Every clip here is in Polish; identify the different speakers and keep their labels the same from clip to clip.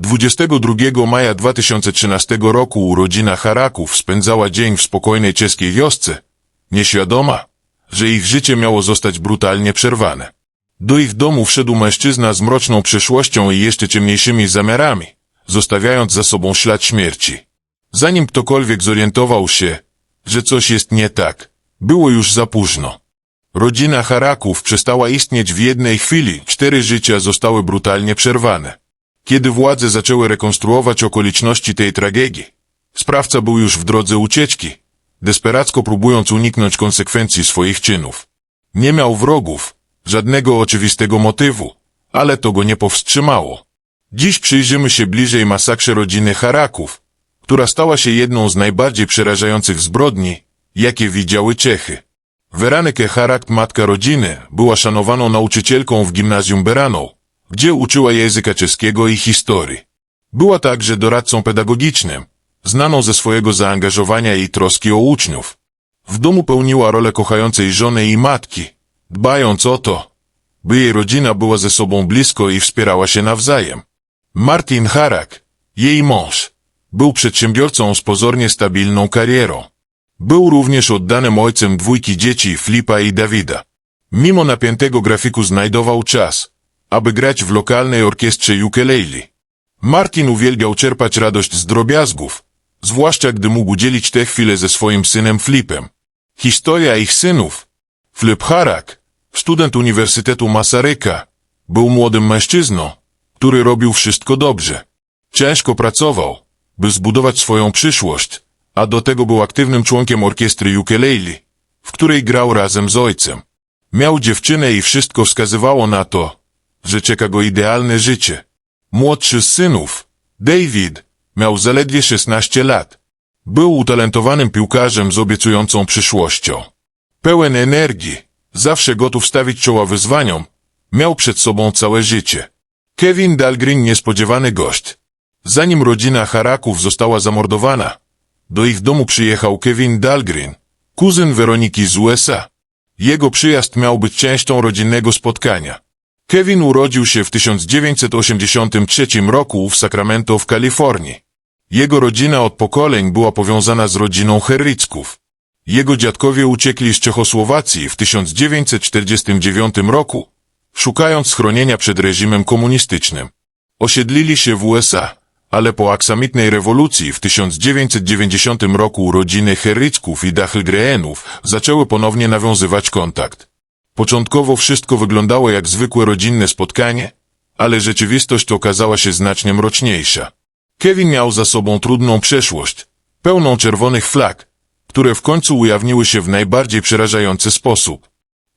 Speaker 1: 22 maja 2013 roku urodzina Haraków spędzała dzień w spokojnej czeskiej wiosce, nieświadoma, że ich życie miało zostać brutalnie przerwane. Do ich domu wszedł mężczyzna z mroczną przeszłością i jeszcze ciemniejszymi zamiarami, zostawiając za sobą ślad śmierci. Zanim ktokolwiek zorientował się, że coś jest nie tak, było już za późno. Rodzina Haraków przestała istnieć w jednej chwili, cztery życia zostały brutalnie przerwane. Kiedy władze zaczęły rekonstruować okoliczności tej tragedii, sprawca był już w drodze ucieczki, desperacko próbując uniknąć konsekwencji swoich czynów. Nie miał wrogów, żadnego oczywistego motywu, ale to go nie powstrzymało. Dziś przyjrzymy się bliżej masakrze rodziny Haraków, która stała się jedną z najbardziej przerażających zbrodni, jakie widziały Czechy. Weraneke Harakt, matka rodziny, była szanowaną nauczycielką w gimnazjum Beraną, gdzie uczyła języka czeskiego i historii. Była także doradcą pedagogicznym, znaną ze swojego zaangażowania i troski o uczniów. W domu pełniła rolę kochającej żony i matki, dbając o to, by jej rodzina była ze sobą blisko i wspierała się nawzajem. Martin Harak, jej mąż, był przedsiębiorcą z pozornie stabilną karierą. Był również oddanym ojcem dwójki dzieci Flipa i Dawida. Mimo napiętego grafiku znajdował czas, aby grać w lokalnej orkiestrze ukulele. Martin uwielbiał czerpać radość z drobiazgów, zwłaszcza gdy mógł dzielić te chwile ze swoim synem Flipem. Historia ich synów. Flip Harak, student Uniwersytetu Masaryka, był młodym mężczyzną, który robił wszystko dobrze. Ciężko pracował, by zbudować swoją przyszłość, a do tego był aktywnym członkiem orkiestry ukulele, w której grał razem z ojcem. Miał dziewczynę i wszystko wskazywało na to, że czeka go idealne życie. Młodszy z synów, David, miał zaledwie 16 lat. Był utalentowanym piłkarzem z obiecującą przyszłością. Pełen energii, zawsze gotów stawić czoła wyzwaniom, miał przed sobą całe życie. Kevin Dahlgren niespodziewany gość. Zanim rodzina Haraków została zamordowana, do ich domu przyjechał Kevin Dahlgren, kuzyn Weroniki z USA. Jego przyjazd miał być częścią rodzinnego spotkania. Kevin urodził się w 1983 roku w Sacramento w Kalifornii. Jego rodzina od pokoleń była powiązana z rodziną Herricków. Jego dziadkowie uciekli z Czechosłowacji w 1949 roku, szukając schronienia przed reżimem komunistycznym. Osiedlili się w USA, ale po aksamitnej rewolucji w 1990 roku rodziny Herricków i Dachlgreenów zaczęły ponownie nawiązywać kontakt. Początkowo wszystko wyglądało jak zwykłe rodzinne spotkanie, ale rzeczywistość okazała się znacznie mroczniejsza. Kevin miał za sobą trudną przeszłość, pełną czerwonych flag, które w końcu ujawniły się w najbardziej przerażający sposób.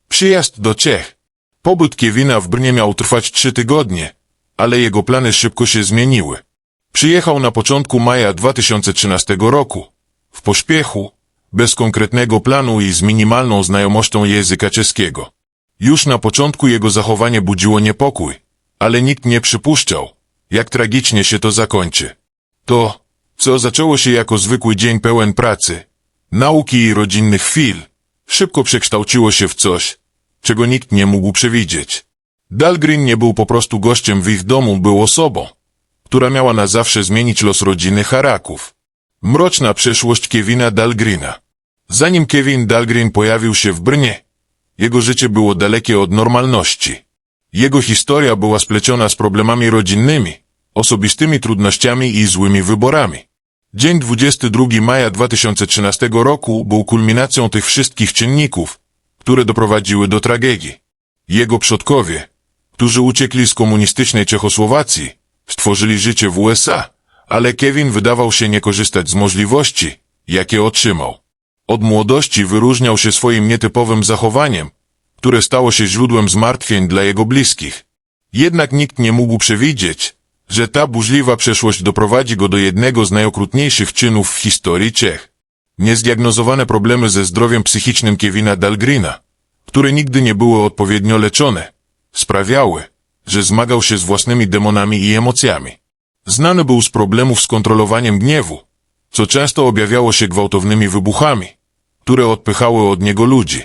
Speaker 1: Przyjazd do Czech. Pobyt Kevina w Brnie miał trwać trzy tygodnie, ale jego plany szybko się zmieniły. Przyjechał na początku maja 2013 roku. W pośpiechu, bez konkretnego planu i z minimalną znajomością języka czeskiego. Już na początku jego zachowanie budziło niepokój, ale nikt nie przypuszczał, jak tragicznie się to zakończy. To, co zaczęło się jako zwykły dzień pełen pracy, nauki i rodzinnych chwil, szybko przekształciło się w coś, czego nikt nie mógł przewidzieć. Dalgrin nie był po prostu gościem w ich domu, był osobą, która miała na zawsze zmienić los rodziny Haraków. Mroczna przeszłość Kevina Dalgrina. Zanim Kevin Dalgrin pojawił się w Brnie, jego życie było dalekie od normalności. Jego historia była spleciona z problemami rodzinnymi, osobistymi trudnościami i złymi wyborami. Dzień 22 maja 2013 roku był kulminacją tych wszystkich czynników, które doprowadziły do tragedii. Jego przodkowie, którzy uciekli z komunistycznej Czechosłowacji, stworzyli życie w USA, ale Kevin wydawał się nie korzystać z możliwości, jakie otrzymał. Od młodości wyróżniał się swoim nietypowym zachowaniem, które stało się źródłem zmartwień dla jego bliskich. Jednak nikt nie mógł przewidzieć, że ta burzliwa przeszłość doprowadzi go do jednego z najokrutniejszych czynów w historii Czech. Niezdiagnozowane problemy ze zdrowiem psychicznym Kevina Dalgrina, które nigdy nie były odpowiednio leczone, sprawiały, że zmagał się z własnymi demonami i emocjami. Znany był z problemów z kontrolowaniem gniewu, co często objawiało się gwałtownymi wybuchami, które odpychały od niego ludzi.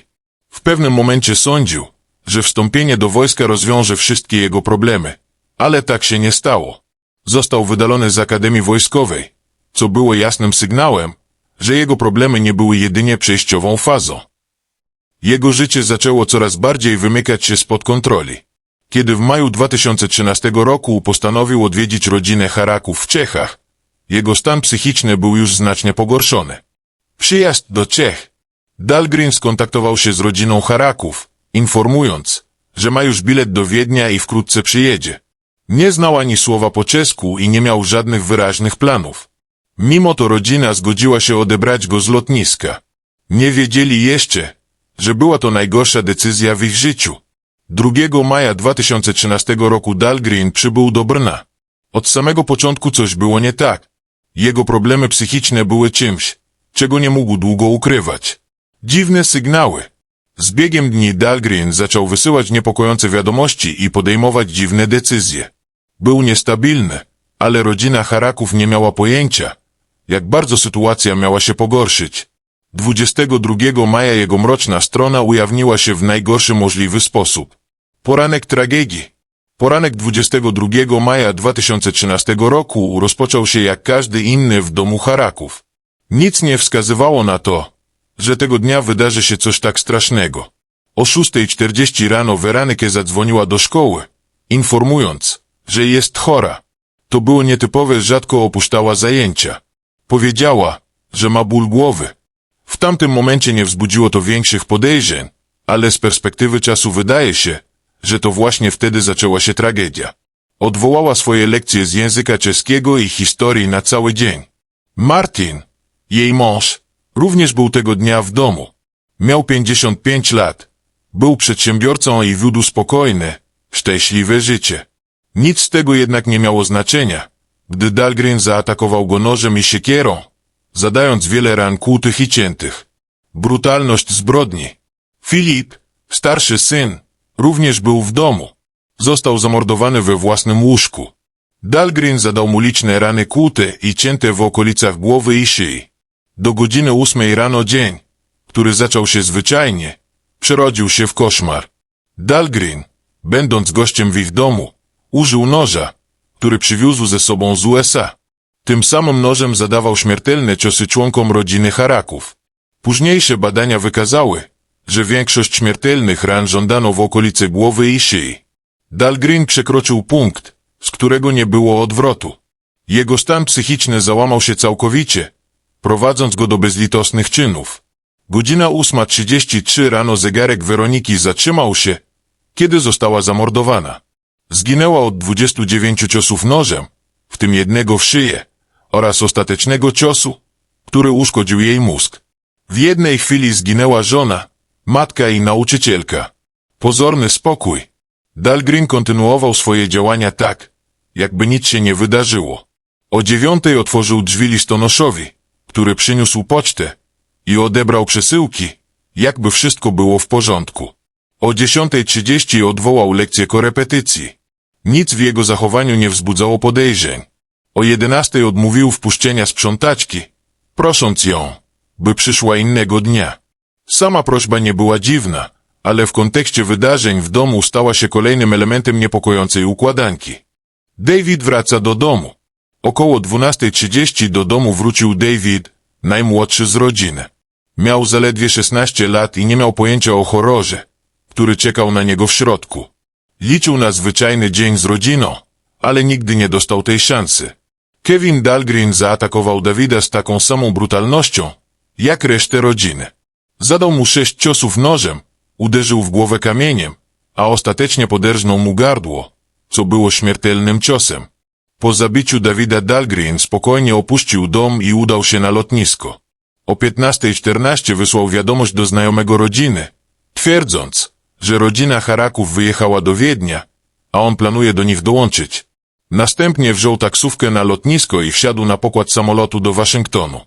Speaker 1: W pewnym momencie sądził, że wstąpienie do wojska rozwiąże wszystkie jego problemy, ale tak się nie stało. Został wydalony z Akademii Wojskowej, co było jasnym sygnałem, że jego problemy nie były jedynie przejściową fazą. Jego życie zaczęło coraz bardziej wymykać się spod kontroli. Kiedy w maju 2013 roku postanowił odwiedzić rodzinę Haraków w Czechach, jego stan psychiczny był już znacznie pogorszony. Przyjazd do Czech. Dahlgren skontaktował się z rodziną Haraków, informując, że ma już bilet do Wiednia i wkrótce przyjedzie. Nie znał ani słowa po czesku i nie miał żadnych wyraźnych planów. Mimo to rodzina zgodziła się odebrać go z lotniska. Nie wiedzieli jeszcze, że była to najgorsza decyzja w ich życiu. 2 maja 2013 roku Dahlgren przybył do Brna. Od samego początku coś było nie tak. Jego problemy psychiczne były czymś, czego nie mógł długo ukrywać. Dziwne sygnały. Z biegiem dni Dahlgren zaczął wysyłać niepokojące wiadomości i podejmować dziwne decyzje. Był niestabilny, ale rodzina Haraków nie miała pojęcia, jak bardzo sytuacja miała się pogorszyć. 22 maja jego mroczna strona ujawniła się w najgorszy możliwy sposób. Poranek tragedii. Poranek 22 maja 2013 roku rozpoczął się jak każdy inny w domu Haraków. Nic nie wskazywało na to, że tego dnia wydarzy się coś tak strasznego. O 6.40 rano Weraneke zadzwoniła do szkoły, informując, że jest chora. To było nietypowe, rzadko opuszczała zajęcia. Powiedziała, że ma ból głowy. W tamtym momencie nie wzbudziło to większych podejrzeń, ale z perspektywy czasu wydaje się, że to właśnie wtedy zaczęła się tragedia. Odwołała swoje lekcje z języka czeskiego i historii na cały dzień. Martin, jej mąż, również był tego dnia w domu. Miał 55 lat. Był przedsiębiorcą i wiódł spokojne, szczęśliwe życie. Nic z tego jednak nie miało znaczenia, gdy Dahlgren zaatakował go nożem i siekierą, zadając wiele ran kłutych i ciętych. Brutalność zbrodni. Filip, starszy syn, również był w domu. Został zamordowany we własnym łóżku. Dahlgren zadał mu liczne rany kłute i cięte w okolicach głowy i szyi. Do godziny ósmej rano dzień, który zaczął się zwyczajnie, przerodził się w koszmar. Dahlgren, będąc gościem w ich domu, użył noża, który przywiózł ze sobą z USA. Tym samym nożem zadawał śmiertelne ciosy członkom rodziny Haraków. Późniejsze badania wykazały, że większość śmiertelnych ran żądano w okolicy głowy i szyi. Dahlgren przekroczył punkt, z którego nie było odwrotu. Jego stan psychiczny załamał się całkowicie, prowadząc go do bezlitosnych czynów. Godzina 8.33 rano zegarek Weroniki zatrzymał się, kiedy została zamordowana. Zginęła od 29 ciosów nożem, w tym jednego w szyję, oraz ostatecznego ciosu, który uszkodził jej mózg. W jednej chwili zginęła żona, matka i nauczycielka. Pozorny spokój. Dahlgren kontynuował swoje działania tak, jakby nic się nie wydarzyło. O dziewiątej otworzył drzwi listonoszowi, który przyniósł pocztę i odebrał przesyłki, jakby wszystko było w porządku. O 10.30 odwołał lekcję korepetycji. Nic w jego zachowaniu nie wzbudzało podejrzeń. O 11.00 odmówił wpuszczenia sprzątaczki, prosząc ją, by przyszła innego dnia. Sama prośba nie była dziwna, ale w kontekście wydarzeń w domu stała się kolejnym elementem niepokojącej układanki. David wraca do domu. Około 12.30 do domu wrócił David, najmłodszy z rodziny. Miał zaledwie 16 lat i nie miał pojęcia o horrorze, który czekał na niego w środku. Liczył na zwyczajny dzień z rodziną, ale nigdy nie dostał tej szansy. Kevin Dahlgren zaatakował Davida z taką samą brutalnością, jak resztę rodziny. Zadał mu sześć ciosów nożem, uderzył w głowę kamieniem, a ostatecznie poderżnął mu gardło, co było śmiertelnym ciosem. Po zabiciu Davida Dahlgren spokojnie opuścił dom i udał się na lotnisko. O 15.14 wysłał wiadomość do znajomego rodziny, twierdząc, że rodzina Haraków wyjechała do Wiednia, a on planuje do nich dołączyć. Następnie wziął taksówkę na lotnisko i wsiadł na pokład samolotu do Waszyngtonu.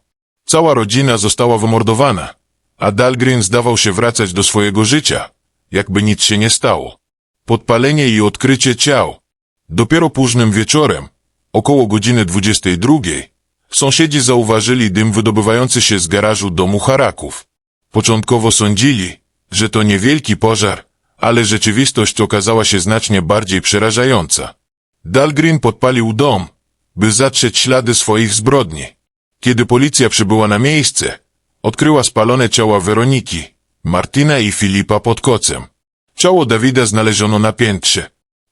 Speaker 1: Cała rodzina została wymordowana, a Dahlgren zdawał się wracać do swojego życia, jakby nic się nie stało. Podpalenie i odkrycie ciał. Dopiero późnym wieczorem, około godziny 22, sąsiedzi zauważyli dym wydobywający się z garażu domu Haraków. Początkowo sądzili, że to niewielki pożar, ale rzeczywistość okazała się znacznie bardziej przerażająca. Dahlgren podpalił dom, by zatrzeć ślady swoich zbrodni. Kiedy policja przybyła na miejsce, odkryła spalone ciała Weroniki, Martina i Filipa pod kocem. Ciało Dawida znaleziono na piętrze.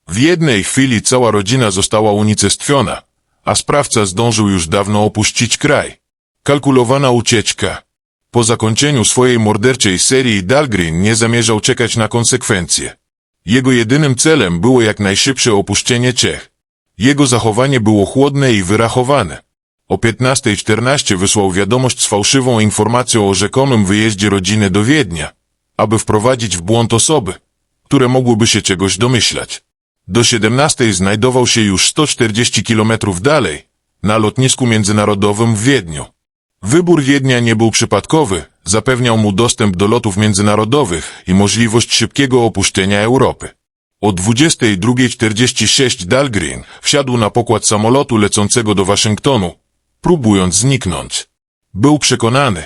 Speaker 1: W jednej chwili cała rodzina została unicestwiona, a sprawca zdążył już dawno opuścić kraj. Kalkulowana ucieczka. Po zakończeniu swojej morderczej serii Dahlgren nie zamierzał czekać na konsekwencje. Jego jedynym celem było jak najszybsze opuszczenie Czech. Jego zachowanie było chłodne i wyrachowane. O 15.14 wysłał wiadomość z fałszywą informacją o rzekomym wyjeździe rodziny do Wiednia, aby wprowadzić w błąd osoby, które mogłyby się czegoś domyślać. Do 17 znajdował się już 140 kilometrów dalej, na lotnisku międzynarodowym w Wiedniu. Wybór Wiednia nie był przypadkowy, zapewniał mu dostęp do lotów międzynarodowych i możliwość szybkiego opuszczenia Europy. O 22.46 Dahlgren wsiadł na pokład samolotu lecącego do Waszyngtonu, próbując zniknąć. Był przekonany,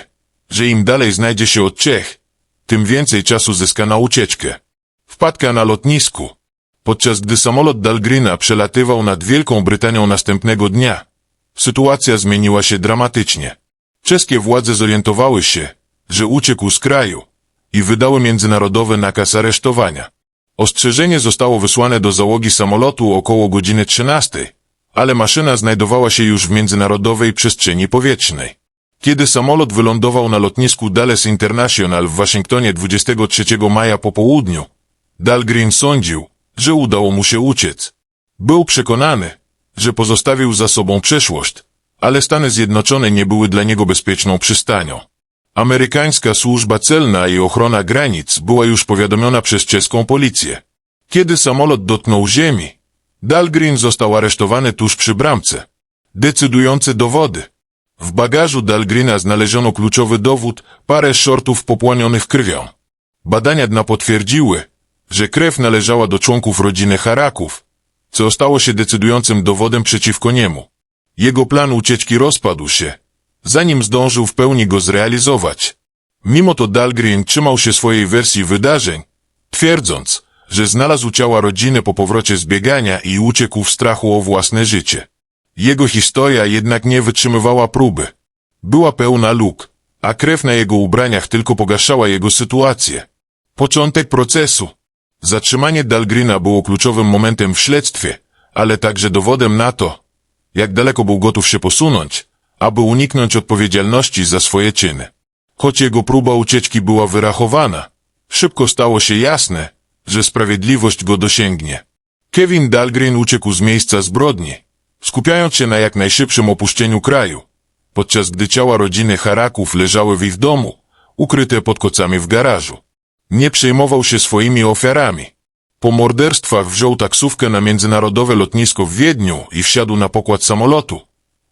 Speaker 1: że im dalej znajdzie się od Czech, tym więcej czasu zyska na ucieczkę. Wpadka na lotnisku. Podczas gdy samolot Dahlgrena przelatywał nad Wielką Brytanią następnego dnia, sytuacja zmieniła się dramatycznie. Czeskie władze zorientowały się, że uciekł z kraju i wydały międzynarodowy nakaz aresztowania. Ostrzeżenie zostało wysłane do załogi samolotu około godziny 13, ale maszyna znajdowała się już w międzynarodowej przestrzeni powietrznej. Kiedy samolot wylądował na lotnisku Dulles International w Waszyngtonie 23 maja po południu, Dahlgren sądził, że udało mu się uciec. Był przekonany, że pozostawił za sobą przeszłość, ale Stany Zjednoczone nie były dla niego bezpieczną przystanią. Amerykańska służba celna i ochrona granic była już powiadomiona przez czeską policję. Kiedy samolot dotknął ziemi, Dahlgren został aresztowany tuż przy bramce. Decydujące dowody. W bagażu Dahlgrena znaleziono kluczowy dowód, parę shortów popłonionych krwią. Badania dna potwierdziły, że krew należała do członków rodziny Haraków, co stało się decydującym dowodem przeciwko niemu. Jego plan ucieczki rozpadł się, zanim zdążył w pełni go zrealizować. Mimo to Dahlgren trzymał się swojej wersji wydarzeń, twierdząc, że znalazł ciała rodziny po powrocie z biegania i uciekł w strachu o własne życie. Jego historia jednak nie wytrzymywała próby. Była pełna luk, a krew na jego ubraniach tylko pogaszała jego sytuację. Początek procesu. Zatrzymanie Dahlgrena było kluczowym momentem w śledztwie, ale także dowodem na to, jak daleko był gotów się posunąć, aby uniknąć odpowiedzialności za swoje czyny. Choć jego próba ucieczki była wyrachowana, szybko stało się jasne, że sprawiedliwość go dosięgnie. Kevin Dahlgren uciekł z miejsca zbrodni, skupiając się na jak najszybszym opuszczeniu kraju, podczas gdy ciała rodziny Haraków leżały w ich domu, ukryte pod kocami w garażu. Nie przejmował się swoimi ofiarami. Po morderstwach wziął taksówkę na międzynarodowe lotnisko w Wiedniu i wsiadł na pokład samolotu,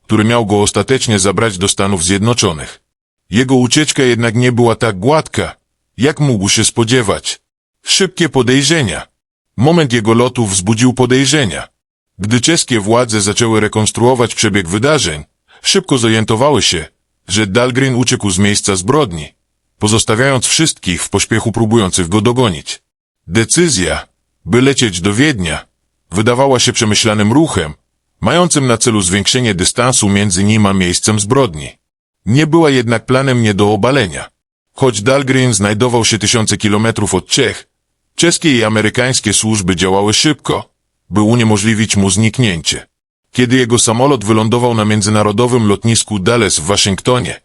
Speaker 1: który miał go ostatecznie zabrać do Stanów Zjednoczonych. Jego ucieczka jednak nie była tak gładka, jak mógł się spodziewać. Szybkie podejrzenia. Moment jego lotu wzbudził podejrzenia. Gdy czeskie władze zaczęły rekonstruować przebieg wydarzeń, szybko zorientowały się, że Dahlgren uciekł z miejsca zbrodni, pozostawiając wszystkich w pośpiechu próbujących go dogonić. Decyzja, by lecieć do Wiednia, wydawała się przemyślanym ruchem, mającym na celu zwiększenie dystansu między nim a miejscem zbrodni. Nie była jednak planem nie do obalenia. Choć Dahlgren znajdował się tysiące kilometrów od Czech, czeskie i amerykańskie służby działały szybko, by uniemożliwić mu zniknięcie. Kiedy jego samolot wylądował na międzynarodowym lotnisku Dulles w Waszyngtonie,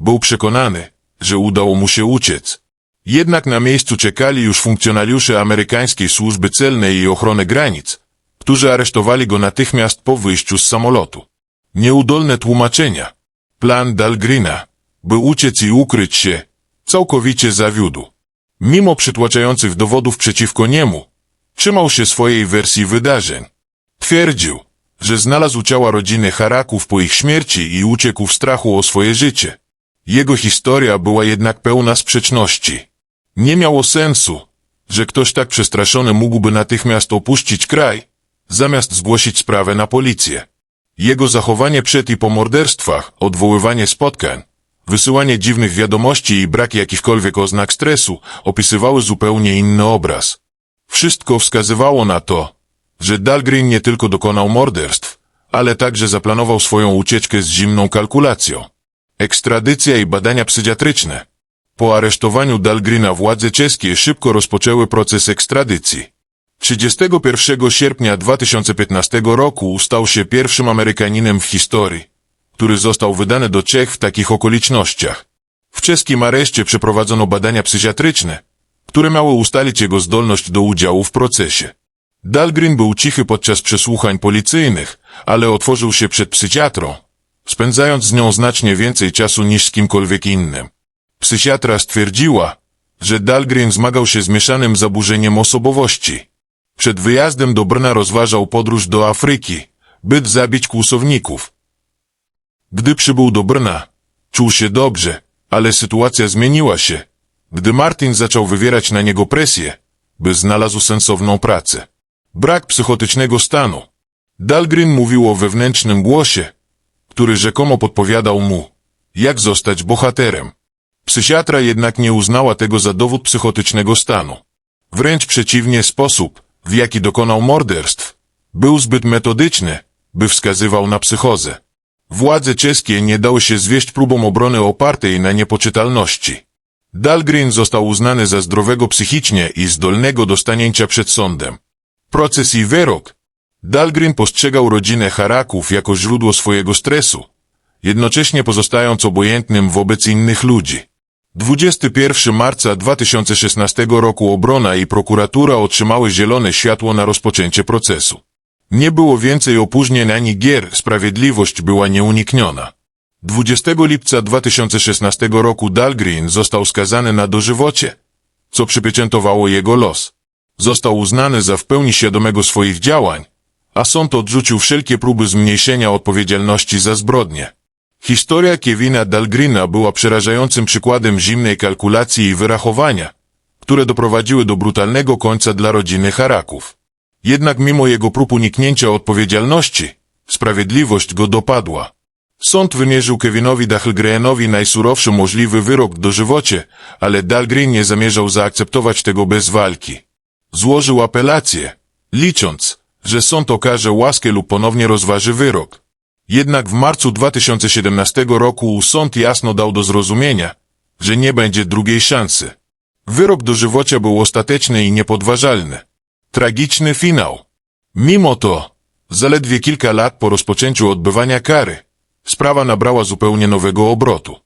Speaker 1: był przekonany, że udało mu się uciec. Jednak na miejscu czekali już funkcjonariusze amerykańskiej służby celnej i ochrony granic, którzy aresztowali go natychmiast po wyjściu z samolotu. Nieudolne tłumaczenia. Plan Dahlgrena, by uciec i ukryć się, całkowicie zawiódł. Mimo przytłaczających dowodów przeciwko niemu, trzymał się swojej wersji wydarzeń. Twierdził, że znalazł ciała rodziny Haraków po ich śmierci i uciekł w strachu o swoje życie. Jego historia była jednak pełna sprzeczności. Nie miało sensu, że ktoś tak przestraszony mógłby natychmiast opuścić kraj, zamiast zgłosić sprawę na policję. Jego zachowanie przed i po morderstwach, odwoływanie spotkań, wysyłanie dziwnych wiadomości i brak jakichkolwiek oznak stresu opisywały zupełnie inny obraz. Wszystko wskazywało na to, że Dahlgren nie tylko dokonał morderstw, ale także zaplanował swoją ucieczkę z zimną kalkulacją. Ekstradycja i badania psychiatryczne. Po aresztowaniu Dalgrina władze czeskie szybko rozpoczęły proces ekstradycji. 31 sierpnia 2015 roku stał się pierwszym Amerykaninem w historii, który został wydany do Czech w takich okolicznościach. W czeskim areszcie przeprowadzono badania psychiatryczne, które miały ustalić jego zdolność do udziału w procesie. Dalgrin był cichy podczas przesłuchań policyjnych, ale otworzył się przed psychiatrą, spędzając z nią znacznie więcej czasu niż z kimkolwiek innym. Psychiatra stwierdziła, że Dalgrin zmagał się z mieszanym zaburzeniem osobowości. Przed wyjazdem do Brna rozważał podróż do Afryki, by zabić kłusowników. Gdy przybył do Brna, czuł się dobrze, ale sytuacja zmieniła się, gdy Martin zaczął wywierać na niego presję, by znalazł sensowną pracę. Brak psychotycznego stanu. Dalgrin mówił o wewnętrznym głosie, który rzekomo podpowiadał mu, jak zostać bohaterem. Psychiatra jednak nie uznała tego za dowód psychotycznego stanu. Wręcz przeciwnie sposób, w jaki dokonał morderstw, był zbyt metodyczny, by wskazywał na psychozę. Władze czeskie nie dały się zwieść próbom obrony opartej na niepoczytalności. Dalgrin został uznany za zdrowego psychicznie i zdolnego do stanięcia przed sądem. Proces i wyrok. Dalgrin postrzegał rodzinę Haraków jako źródło swojego stresu, jednocześnie pozostając obojętnym wobec innych ludzi. 21 marca 2016 roku obrona i prokuratura otrzymały zielone światło na rozpoczęcie procesu. Nie było więcej opóźnień ani gier, sprawiedliwość była nieunikniona. 20 lipca 2016 roku Dalgrin został skazany na dożywocie, co przypieczętowało jego los. Został uznany za w pełni świadomego swoich działań, a sąd odrzucił wszelkie próby zmniejszenia odpowiedzialności za zbrodnie. Historia Kevina Dalgrina była przerażającym przykładem zimnej kalkulacji i wyrachowania, które doprowadziły do brutalnego końca dla rodziny Haraków. Jednak mimo jego prób uniknięcia odpowiedzialności, sprawiedliwość go dopadła. Sąd wymierzył Kevinowi Dachlgrenowi najsurowszy możliwy wyrok dożywocie, ale Dalgrin nie zamierzał zaakceptować tego bez walki. Złożył apelację, licząc, że sąd okaże łaskę lub ponownie rozważy wyrok. Jednak w marcu 2017 roku sąd jasno dał do zrozumienia, że nie będzie drugiej szansy. Wyrok dożywocia był ostateczny i niepodważalny. Tragiczny finał. Mimo to, zaledwie kilka lat po rozpoczęciu odbywania kary, sprawa nabrała zupełnie nowego obrotu.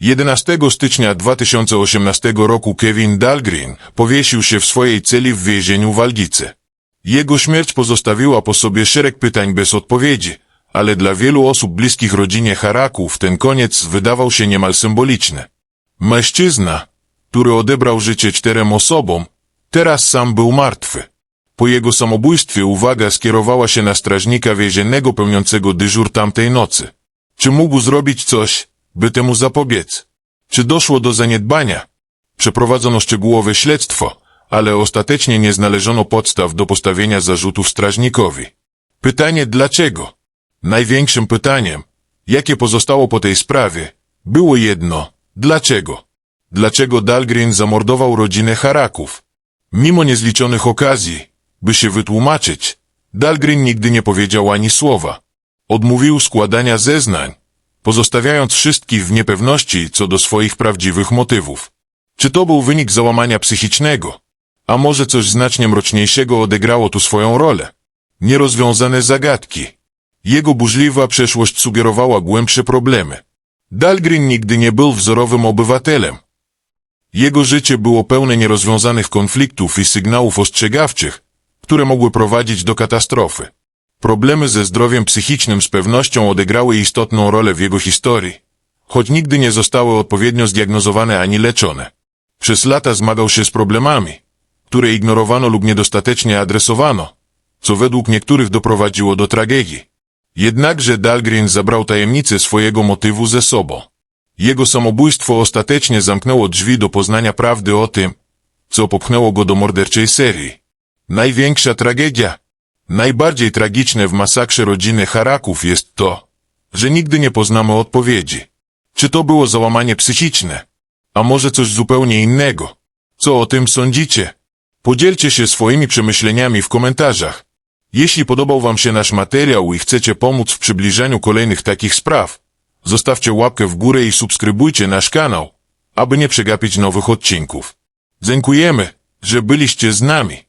Speaker 1: 11 stycznia 2018 roku Kevin Dahlgren powiesił się w swojej celi w więzieniu w Waldice. Jego śmierć pozostawiła po sobie szereg pytań bez odpowiedzi, ale dla wielu osób bliskich rodzinie Haraków ten koniec wydawał się niemal symboliczny. Mężczyzna, który odebrał życie czterem osobom, teraz sam był martwy. Po jego samobójstwie uwaga skierowała się na strażnika więziennego pełniącego dyżur tamtej nocy. Czy mógł zrobić coś, by temu zapobiec? Czy doszło do zaniedbania? Przeprowadzono szczegółowe śledztwo, ale ostatecznie nie znaleziono podstaw do postawienia zarzutów strażnikowi. Pytanie dlaczego? Największym pytaniem, jakie pozostało po tej sprawie, było jedno. Dlaczego? Dlaczego Dalgrin zamordował rodzinę Haraków? Mimo niezliczonych okazji, by się wytłumaczyć, Dalgrin nigdy nie powiedział ani słowa. Odmówił składania zeznań, pozostawiając wszystkich w niepewności co do swoich prawdziwych motywów. Czy to był wynik załamania psychicznego? A może coś znacznie mroczniejszego odegrało tu swoją rolę? Nierozwiązane zagadki. Jego burzliwa przeszłość sugerowała głębsze problemy. Dalgrin nigdy nie był wzorowym obywatelem. Jego życie było pełne nierozwiązanych konfliktów i sygnałów ostrzegawczych, które mogły prowadzić do katastrofy. Problemy ze zdrowiem psychicznym z pewnością odegrały istotną rolę w jego historii, choć nigdy nie zostały odpowiednio zdiagnozowane ani leczone. Przez lata zmagał się z problemami, które ignorowano lub niedostatecznie adresowano, co według niektórych doprowadziło do tragedii. Jednakże Dahlgren zabrał tajemnicę swojego motywu ze sobą. Jego samobójstwo ostatecznie zamknęło drzwi do poznania prawdy o tym, co popchnęło go do morderczej serii. Największa tragedia, najbardziej tragiczne w masakrze rodziny Haraków jest to, że nigdy nie poznamy odpowiedzi. Czy to było załamanie psychiczne? A może coś zupełnie innego? Co o tym sądzicie? Podzielcie się swoimi przemyśleniami w komentarzach. Jeśli podobał Wam się nasz materiał i chcecie pomóc w przybliżeniu kolejnych takich spraw, zostawcie łapkę w górę i subskrybujcie nasz kanał, aby nie przegapić nowych odcinków. Dziękujemy, że byliście z nami.